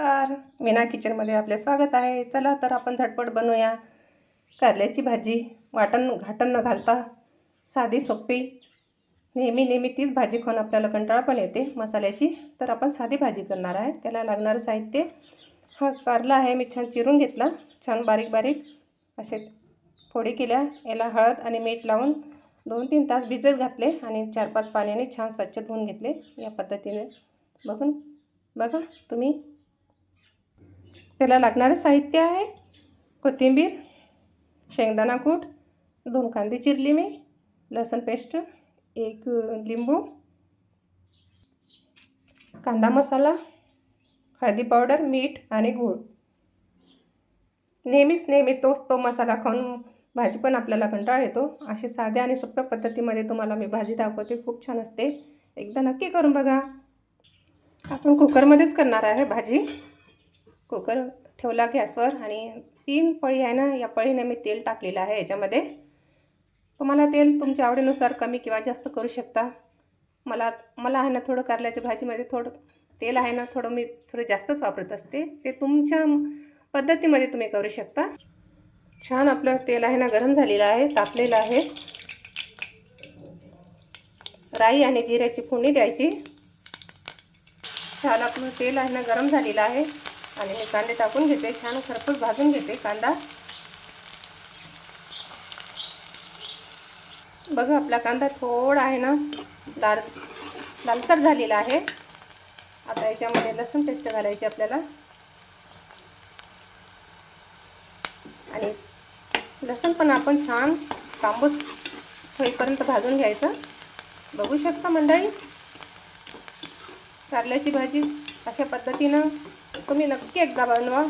नमस्कार. मीना किचनमध्ये आपले स्वागत आहे. चला तर आपण झटपट बनवूया. कारल्याची भाजी वाटण घाटण न घालता साधी सोपी नेहमी नेहमी तीच भाजी खाऊन आपल्याला कंटाळा पण येते. मसाल्याची तर आपण साधी भाजी करणार आहे. त्याला लागणारं साहित्य. हा कारला आहे. मी छान चिरून घेतला. छान बारीक बारीक असे फोडी केल्या. याला हळद आणि मीठ लावून दोन तीन तास भिजत घातले आणि चार पाच पाण्याने छान स्वच्छ धुवून घेतले. या पद्धतीने बघून बघा तुम्ही. त्याला लागणारं साहित्य आहे. कोथिंबीर शेंगदाणा कूट दोन कांदे चिरली मी लसूण पेस्ट एक लिंबू कांदा मसाला हळदी पावडर मीठ आणि गूळ. नेहमीच नेहमी तोच तो मसाला खाऊन भाजी पण आपल्याला कंटाळ येतो. अशी साध्या आणि सोप्या पद्धतीमध्ये तुम्हाला मी भाजी दाखवते. खूप छान असते. एकदा नक्की करून बघा. आपण कुकरमध्येच करणार आहे भाजी. कुकर ठेवला गॅसवर आणि तीन पळी आहे ना या पळीने मी तेल टाकलेलं आहे याच्यामध्ये. तुम्हाला तेल तुमच्या आवडीनुसार कमी किंवा जास्त करू शकता. मला मला आहे ना थोडं कारल्याच्या भाजीमध्ये थोडं तेल आहे ना थोडं मी थोडं जास्तच वापरत असते. ते तुमच्या पद्धतीमध्ये तुम्ही करू शकता. छान आपलं तेल आहे ना गरम झालेलं आहे तापलेलं आहे. राई आणि जिऱ्याची फोडणी द्यायची. छान आपलं तेल आहे ना गरम झालेलं आहे. आणि मी कांदे टाकून घेते. छान खरपूस भाजून घेते कांदा. बघा आपला कांदा थोडा आहे ना लाल लालसर झालेला आहे. आता याच्यामध्ये लसूण पेस्ट घालायची आपल्याला. आणि लसूण पण आपण छान तांबूस होईपर्यंत भाजून घ्यायचं. बघू शकता मंडळी? कारल्याची भाजी अशा पद्धतीनं तुम्ही नक्की एकदा बनवा.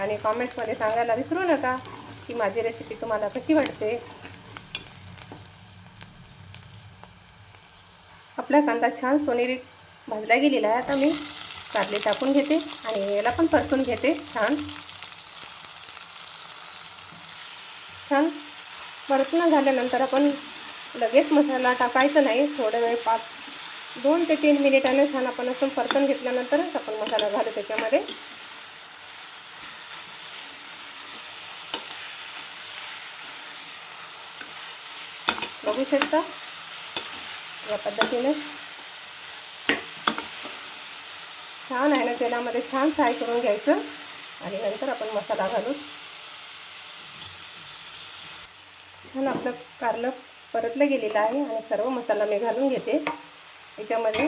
आणि कॉमेंट्समध्ये सांगायला विसरू नका की माझी रेसिपी तुम्हाला कशी वाटते. आपला कांदा छान सोनेरी भाजला गेलेला आहे. आता मी कारले टाकून घेते आणि याला पण परतून घेते छान. छान परतून झाल्यानंतर आपण लगेच मसाला टाकायचा नाही. थोडा वेळ पाच दोन ते तीन मिनिटाने छान आपण असं परतून घेतल्यानंतरच आपण मसाला घालू त्याच्यामध्ये. बघू शकता या पद्धतीने. छान आहे ना तेलामध्ये छान फ्राय करून घ्यायचं आणि नंतर आपण मसाला घालू. छान आपलं कारलं परतलं गेलेलं आहे आणि सर्व मसाला मी घालून घेते. याच्यामध्ये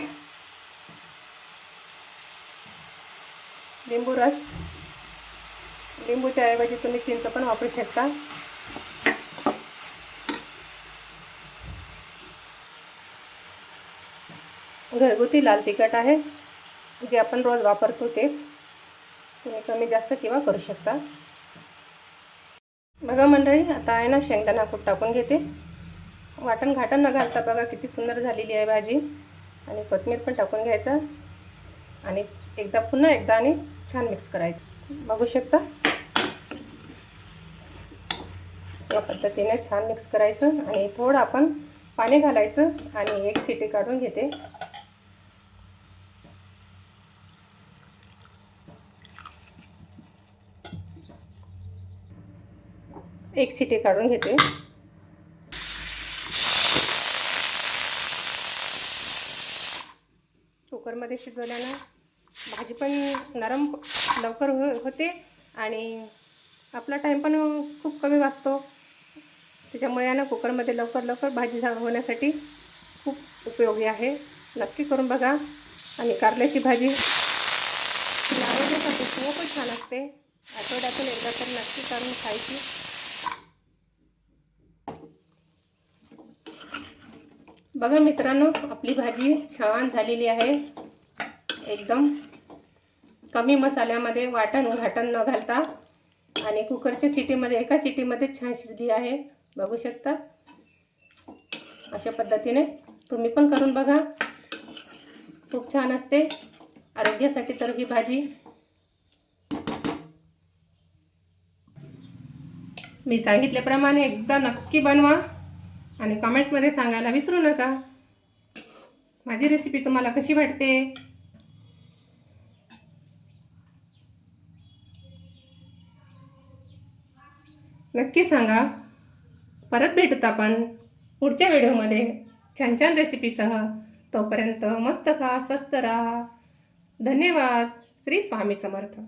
लिंबू रस. लिंबूच्या ऐवजी तुम्ही चिंच पण वापरू शकता. घरगुती लाल तिखट आहे. जे आपण रोज वापरतो तेच. तुम्ही कमी जास्त किंवा करू शकता. बघा मंडळी आता आहे ना शेंगदाणा कूट टाकून घेते. वाटण घाटण न घालता बघा किती सुंदर झालेली आहे भाजी. आणि कोथिंबीर पण टाकून घ्यायचं. आणि एकदा पुन्हा एकदा आणि छान मिक्स करायचं. बघू शकता? या पद्धतीने छान मिक्स करायचं आणि थोडं आपण पाणी घालायचं आणि एक सिटी काढून घेते. एक सिटी काढून घेते. कुकरमध्ये शिजवल्यानं भाजी पण नरम लवकर हो होते आणि आपला टाईम पण खूप कमी वाचतो. त्याच्यामुळे यानं ना कुकरमध्ये लवकर लवकर भाजी झा होण्यासाठी खूप उपयोगी आहे. नक्की करून बघा. आणि कारल्याची भाजी आरोग्यासाठी पण छान असते. आठवड्यातून एकदा तर नक्की करून खायची. बघा मित्रांनो आपली भाजी छान झालेली आहे. एकदम कमी मसाल्यामध्ये वाटण घाटण न घालता आणि कुकरच्या सिटीमध्ये एका सिटीमध्ये छान शिजली आहे बघू शकता. अशा पद्धतीने तुम्ही पण करून बघा. खूप छान असते. आरोग्यासाठी तर ही भाजी. मी सांगितल्याप्रमाणे एकदा नक्की बनवा आणि कमेंट्समध्ये सांगायला विसरू नका. माझी रेसिपी तुम्हाला कशी वाटते? नक्की सांगा. परत भेटूत आपण पुढच्या व्हिडिओमध्ये. छान छान रेसिपीसह. तोपर्यंत मस्त खा स्वस्त राहा. धन्यवाद. श्री स्वामी समर्थ.